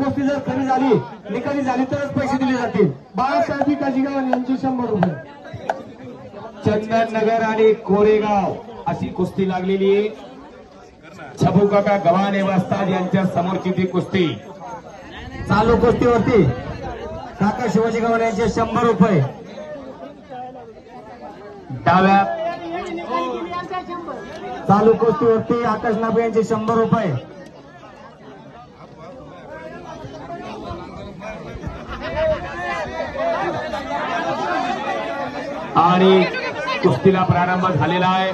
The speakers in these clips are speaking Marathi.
कुस्ती जर कमी झाली निकाली झाली तरच पैसे दिले जातील. बाळासाहेब विकाजी गावाने यांचे शंभर रुपये. चंदननगर आणि कोरेगाव अशी कुस्ती लागलेली आहे. छबू काका गव्हाणे वाजतात यांच्या समोरची ती कुस्ती? चालू कुस्तीवरती. काका शिवाजी गव्हाणे यांचे शंभर रुपये. डाव्या. चालू कुस्तीवरती आकाश नाबे यांचे शंभर रुपये. आणि कुस्तीला प्रारंभ झालेला आहे.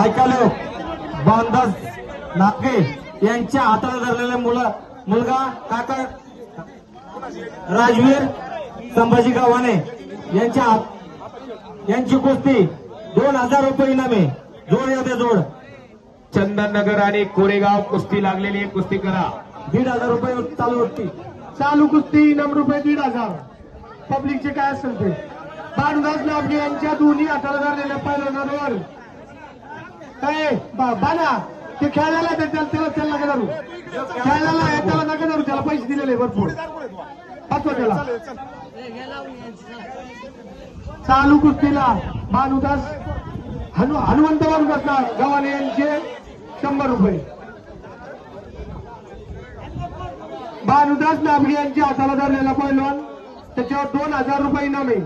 ऐकालो बांधस नाके यांच्या हाताला धरलेले मुलं मुलगा काका राजवीर संभाजी गव्हाणे यांच्या यांची कुस्ती दोन हजार रुपये इनामे. जोड येते जोड. चंदननगर आणि कोरेगाव कुस्ती लागलेली कुस्ती करा. दीड हजार रुपये चालू होती. चालू कुस्ती नम रुपये दीड हजार. पब्लिकचे काय असेल ते? बाणदास नाबगे यांच्या दोन्ही अठरा हजार पैलवानांवर काय बा- बाना ते खेळायला ते त्याला त्याला त्याला नका धरू. खेळायला त्याला नका धरू त्याला पैसे दिलेले भरपूर. पाठवा त्याला. चालू कुस्तीला भानुदास हनु हनुमंत भानुदास गव्हाणे यांचे शंभर रुपये. भानुदास नाबगे यांच्या हाताला धरलेला पैलवान त्याच्यावर दोन हजार रुपये इनाम आहे.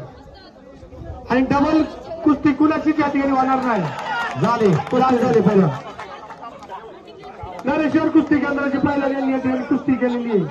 आणि डबल कुस्ती कुणाचीच या ठिकाणी होणार नाही. झाले. कुस्ती झाली पहिलं. नरेश्वर कुस्ती केंद्राचे पहिल्या यांनी या ठिकाणी कुस्ती केलेली आहे.